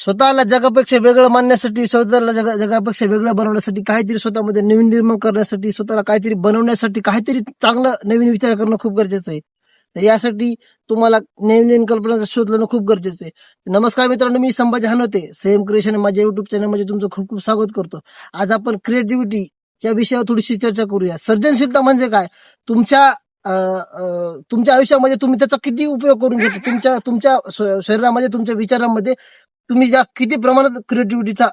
स्वतःला जगापेक्षा वेगळं मानण्यासाठी स्वतःला जगा जगापेक्षा वेगळं बनवण्यासाठी काहीतरी स्वतःमध्ये नवीन निर्माण करण्यासाठी स्वतःला काहीतरी बनवण्यासाठी काहीतरी चांगलं नवीन विचार करणं खूप गरजेचं आहे. तर यासाठी तुम्हाला नवीन नवीन कल्पनाचा शोध लावणं खूप गरजेचं आहे. नमस्कार मित्रांनो मी संभाजी हनवते सेम क्रिएशन माझ्या युट्यूब चॅनलमध्ये तुमचं खूप खूप स्वागत करतो. आज आपण क्रिएटिव्हिटी या विषयावर थोडीशी चर्चा करूया. सर्जनशीलता म्हणजे काय? तुमच्या तुमच्या आयुष्यामध्ये तुम्ही त्याचा किती उपयोग करून घेता? तुमच्या तुमच्या शरीरामध्ये तुमच्या विचारांमध्ये तुम्ही ज्या किती प्रमाणात क्रिएटिव्हिटीचा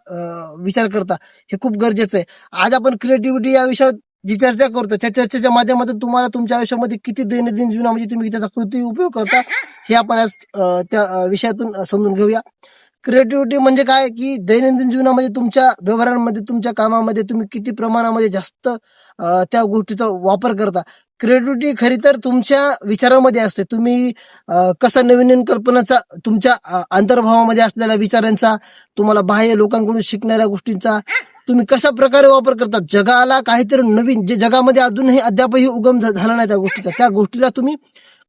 विचार करता हे खूप गरजेचं आहे. आज आपण क्रिएटिव्हिटी या विषयावर जी चर्चा करतो त्या चर्चेच्या माध्यमातून तुम्हाला तुमच्या आयुष्यामध्ये किती दैनंदिन जीवनामध्ये म्हणजे तुम्ही त्याचा कृती उपयोग करता हे आपण आज त्या विषयातून समजून घेऊया. क्रिएटिव्हिटी म्हणजे काय? की दैनंदिन जीवनामध्ये तुमच्या व्यवहारांमध्ये तुमच्या कामामध्ये तुम्ही किती प्रमाणामध्ये जास्त त्या गोष्टीचा वापर करता. क्रिएटिव्हिटी खरी तर तुमच्या विचारामध्ये असते. तुम्ही कसा नवीन नवीन कल्पनाचा तुमच्या अंतर्भावामध्ये असलेल्या विचारांचा तुम्हाला बाह्य लोकांकडून शिकणाऱ्या गोष्टींचा तुम्ही कशा प्रकारे वापर करता जगाला काहीतरी नवीन जे जगामध्ये अजूनही अद्यापही उगम झाला नाही त्या गोष्टीचा. त्या गोष्टीला तुम्ही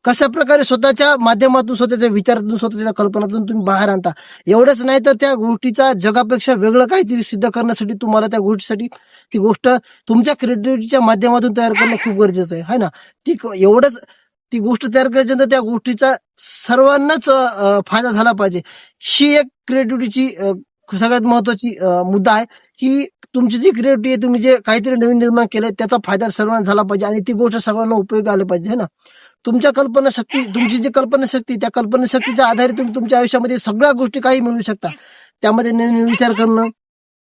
कशा प्रकारे स्वतःच्या माध्यमातून स्वतःच्या विचारातून स्वतःच्या कल्पनातून तुम्ही बाहेर आणता? एवढंच नाही तर त्या गोष्टीचा जगापेक्षा वेगळं काहीतरी सिद्ध करण्यासाठी तुम्हाला त्या गोष्टीसाठी ती गोष्ट तुमच्या क्रिएटिव्हिटीच्या माध्यमातून तयार करणं खूप गरजेचं आहे. है ना? ती क- एवढंच ती गोष्ट तयार करायच्यानंतर त्या गोष्टीचा सर्वांनाच फायदा झाला पाहिजे. ही एक क्रिएटिव्हिटीची सगळ्यात महत्वाची मुद्दा आहे की तुमची जी क्रिएटिव्हिटी आहे तुम्ही जे काहीतरी नवीन निर्माण केलंय त्याचा फायदा सर्वांना झाला पाहिजे आणि ती गोष्ट सर्वांना उपयोगी आली पाहिजे. है ना? तुमच्या कल्पनाशक्ती तुमची जी कल्पनाशक्ती त्या कल्पनाशक्तीच्या आधारे तुम्ही तुमच्या आयुष्यामध्ये सगळ्या गोष्टी काही मिळवू शकता. त्यामध्ये नवीन विचार करणं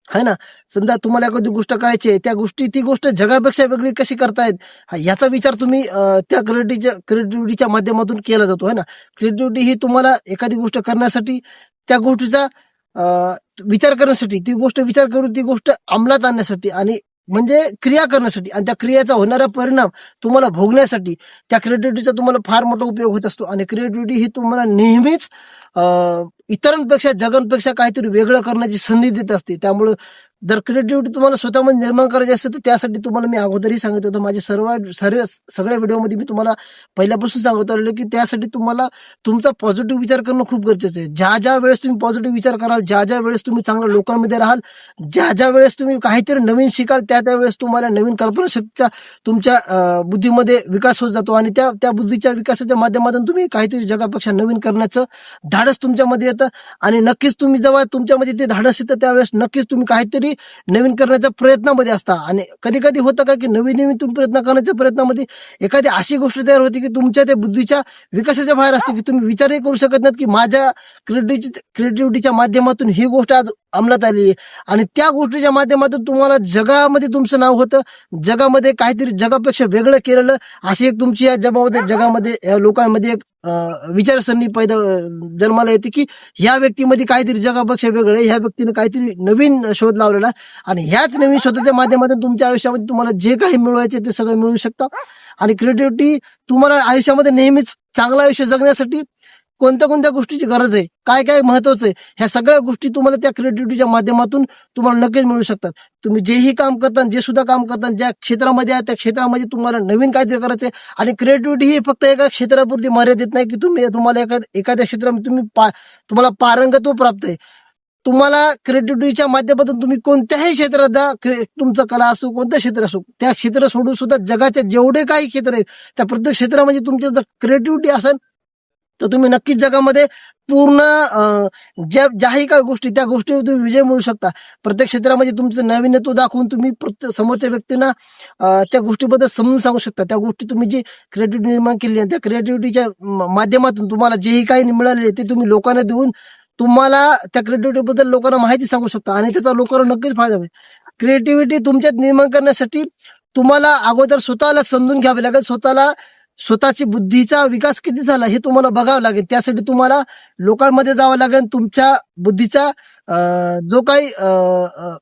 है ना? समजा तुम्हाला एखादी गोष्ट करायची आहे त्या गोष्टी ती गोष्ट जगापेक्षा वेगळी कशी करतायत याचा विचार तुम्ही त्या क्रिएटिव्हिटीच्या क्रिएटिव्हिटीच्या माध्यमातून केला जातो है ना? क्रिएटिव्हिटी ही तुम्हाला एखादी गोष्ट करण्यासाठी त्या गोष्टीचा विचार करण्यासाठी ती गोष्ट विचार करून ती गोष्ट अंमलात आणण्यासाठी आणि म्हणजे क्रिया करण्यासाठी आणि त्या क्रियेचा होणारा परिणाम तुम्हाला भोगण्यासाठी त्या क्रिएटिव्हिटीचा तुम्हाला फार मोठा उपयोग होत असतो. आणि क्रिएटिव्हिटी ही तुम्हाला नेहमीच इतरांपेक्षा जगांपेक्षा काहीतरी वेगळं करण्याची संधी देत असते. त्यामुळं जर क्रिएटिव्हिटी तुम्हाला स्वतःमध्ये निर्माण करायची असेल तर त्यासाठी तुम्हाला मी अगोदरही सांगत होतो. माझ्या सर्व सर्व सगळ्या व्हिडिओमध्ये मी तुम्हाला पहिल्यापासून सांगत आलेलो की त्यासाठी तुम्हाला तुमचा पॉझिटिव्ह विचार करणं खूप गरजेचं आहे. ज्या ज्या वेळेस तुम्ही पॉझिटिव्ह विचार कराल ज्या ज्या वेळेस तुम्ही चांगल्या लोकांमध्ये राहाल ज्या ज्या वेळेस तुम्ही काहीतरी नवीन शिकाल त्या त्या वेळेस तुम्हाला नवीन कल्पनाशक्तीचा तुमच्या बुद्धीमध्ये विकास होत जातो आणि त्या त्या बुद्धीच्या विकासाच्या माध्यमातून तुम्ही काहीतरी जगापेक्षा नवीन करण्याचं धाडस तुमच्यामध्ये येतं आणि नक्कीच तुम्ही जेव्हा तुमच्यामध्ये ते धाडस येतं त्यावेळेस नक्कीच तुम्ही काहीतरी नवीन करण्याच्या प्रयत्नामध्ये असता. आणि कधी कधी होतं का की नवीन नवीन तुम्ही प्रयत्न करण्याच्या प्रयत्नामध्ये एखादी अशी गोष्ट तयार होती की तुमच्या त्या बुद्धीच्या विकासाच्या बाहेर असते की तुम्ही विचारही करू शकत नाहीत की माझ्या क्रिएटिव्हिटी क्रिएटिव्हिटीच्या माध्यमातून ही गोष्ट आज अंमलात आली आहे. आणि त्या गोष्टीच्या माध्यमातून तुम्हाला जगामध्ये तुमचं नाव होतं. जगामध्ये काहीतरी जगापेक्षा वेगळं केलेलं अशी एक तुमची या जगामध्ये जगामध्ये या लोकांमध्ये एक विचारसरणी पैदा जन्माला येते की ह्या व्यक्तीमध्ये काहीतरी जगापेक्षा वेगळं ह्या व्यक्तीने काहीतरी नवीन शोध लावलेला आहे. आणि ह्याच नवीन शोधाच्या माध्यमातून तुमच्या आयुष्यामध्ये तुम्हाला जे काही मिळवायचे ते सगळं मिळू शकतं. आणि क्रिएटिव्हिटी तुम्हाला आयुष्यामध्ये नेहमीच चांगलं आयुष्य जगण्यासाठी कोणत्या कोणत्या गोष्टीची गरज आहे? काय काय महत्वाचं आहे? ह्या सगळ्या गोष्टी तुम्हाला त्या क्रिएटिव्हिटीच्या माध्यमातून तुम्हाला नक्कीच मिळू शकतात. तुम्ही जेही काम करता जे सुद्धा काम करता ज्या क्षेत्रामध्ये आहे त्या क्षेत्रामध्ये तुम्हाला नवीन काहीतरी करायचं आहे आणि क्रिएटिव्हिटी ही फक्त एका क्षेत्रापुरती मर्यादित नाही की तुम्ही तुम्हाला एखाद्या एखाद्या क्षेत्रामध्ये तुम्ही पा तुम्हाला पारंगत्व प्राप्त आहे. तुम्हाला क्रिएटिव्हिटीच्या माध्यमातून तुम्ही कोणत्याही क्षेत्रात तुमचं कला असो कोणतं क्षेत्र असो त्या क्षेत्र सोडून सुद्धा जगाच्या जेवढे काही क्षेत्र आहेत त्या प्रत्येक क्षेत्रामध्ये तुमच्या जर क्रिएटिव्हिटी असेल तर तुम्ही नक्कीच जगामध्ये पूर्ण ज्या ज्याही काही गोष्टी त्या गोष्टीवर तुम्ही विजय मिळू शकता. प्रत्येक क्षेत्रामध्ये तुमचं नाविन्यत्व दाखवून तुम्ही प्रत्येक समोरच्या व्यक्तींना त्या गोष्टीबद्दल समजून सांगू शकता. त्या गोष्टी तुम्ही जी क्रिएटिव्हिटी निर्माण केली आहे त्या क्रिएटिव्हिटीच्या माध्यमातून तुम्हाला जेही काही मिळालेले ते तुम्ही लोकांना देऊन तुम्हाला त्या क्रिएटिव्हिटीबद्दल लोकांना माहिती सांगू शकता आणि त्याचा लोकांना नक्कीच फायदा होईल. क्रिएटिव्हिटी तुमच्यात निर्माण करण्यासाठी तुम्हाला अगोदर स्वतःला समजून घ्यावे लागेल. स्वतःला स्वतःची बुद्धीचा विकास किती झाला हे तुम्हाला बघावं लागेल. त्यासाठी तुम्हाला लोकांमध्ये जावं लागेल तुमच्या बुद्धीचा जो काही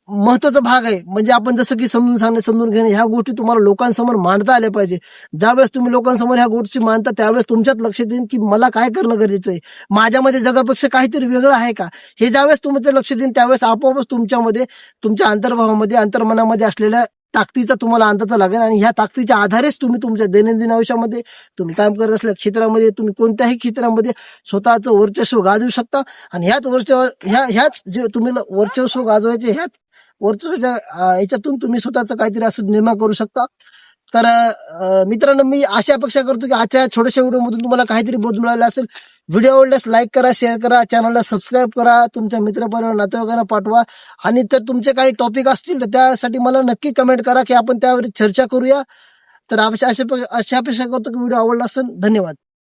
महत्त्वाचा भाग आहे. म्हणजे आपण जसं की समजून सांगणे समजून घेणे ह्या गोष्टी तुम्हाला लोकांसमोर मांडता आल्या पाहिजे. ज्यावेळेस तुम्ही लोकांसमोर ह्या गोष्टी मांडता त्यावेळेस तुमच्यात लक्ष देईन की मला काय करणं गरजेचं आहे. माझ्यामध्ये जगापेक्षा काहीतरी वेगळं आहे का? हे ज्यावेळेस तुम्ही ते लक्ष देईन त्यावेळेस आपोआपच तुमच्यामध्ये तुमच्या अंतर्भावामध्ये अंतर्मनामध्ये असलेल्या ताकदीचा तुम्हाला अंदाजा लागेल आणि ह्या ताकदीच्या आधारेच तुम्ही तुमच्या दैनंदिन आयुष्यामध्ये तुम्ही काम करत असल्या क्षेत्रामध्ये तुम्ही कोणत्याही क्षेत्रामध्ये स्वतःचं वर्चस्व गाजवू शकता. आणि ह्याच वर्चस्व ह्या ह्याच जे तुम्ही वर्चस्व गाजवायचे ह्याच वर्चस्वाच्या याच्यातून तुम्ही स्वतःचं काहीतरी असं निर्माण करू शकता. तर मित्रांनो मी अशी अपेक्षा करतो की आजच्या छोट्याशा व्हिडिओमधून तुम्हाला काहीतरी बोध मिळाला असेल. व्हिडिओ आवडल्यास लाईक करा शेअर करा चॅनलला सबस्क्राईब करा तुमच्या मित्रपरिवार नातेवाईकांना पाठवा. आणि तर तुमचे काही टॉपिक असतील तर त्यासाठी मला नक्की कमेंट करा की आपण त्यावर चर्चा करूया. तर अशा अशा अशा अपेक्षा करतो की व्हिडिओ आवडला असेल धन्यवाद.